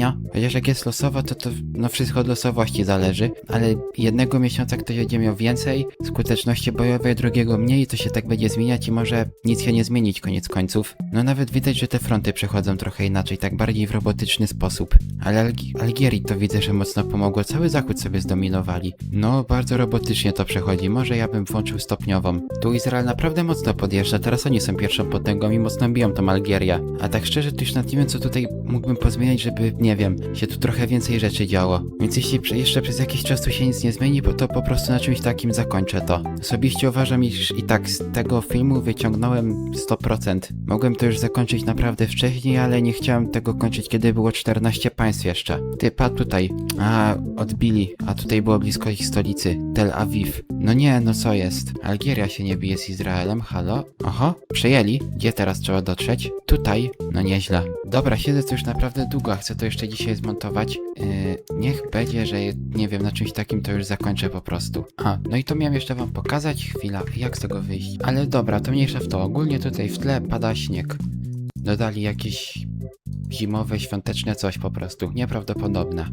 powodzenia. Chociaż jak jest losowo, to to no wszystko od losowości zależy, ale jednego miesiąca ktoś będzie miał więcej skuteczności bojowej, drugiego mniej, to się tak będzie zmieniać i może nic się nie zmienić koniec końców. No nawet widać, że te fronty przechodzą trochę inaczej, tak bardziej w robotyczny sposób. Ale Algi- Algierii to widzę, że mocno pomogło, cały zachód sobie zdominowali. No, bardzo robotycznie to przechodzi, może ja bym włączył stopniową. Tu Izrael naprawdę mocno podjeżdża, teraz oni są pierwszą potęgą i mocno biją tą Algierię. A tak szczerze, to już nawet nie wiem, co tutaj mógłbym pozmieniać, żeby, nie wiem, się tu trochę więcej rzeczy działo. Więc jeśli jeszcze przez jakiś czas tu się nic nie zmieni, to po prostu na czymś takim zakończę to. Osobiście uważam, iż i tak z tego filmu wyciągnąłem 100%. Mogłem to już zakończyć naprawdę wcześniej, ale nie chciałem tego kończyć, kiedy było 14 państw jeszcze. Ty, patrz tutaj. A, odbili. A tutaj było blisko ich stolicy. Tel Awiw. No nie, no co jest? Algieria się nie bije z Izraelem, halo? Oho, przejęli. Gdzie teraz trzeba dotrzeć? Tutaj. No nieźle. Dobra, siedzę tu już naprawdę długo, a chcę to jeszcze dzisiaj zmontować. Yy, niech będzie, że nie wiem, na czymś takim to już zakończę po prostu. A, no i to miałem jeszcze wam pokazać. Chwila, jak z tego wyjść? Ale dobra, to mniejsza w to. Ogólnie tutaj w tle pada śnieg. Dodali jakieś zimowe, świąteczne coś po prostu. Nieprawdopodobne.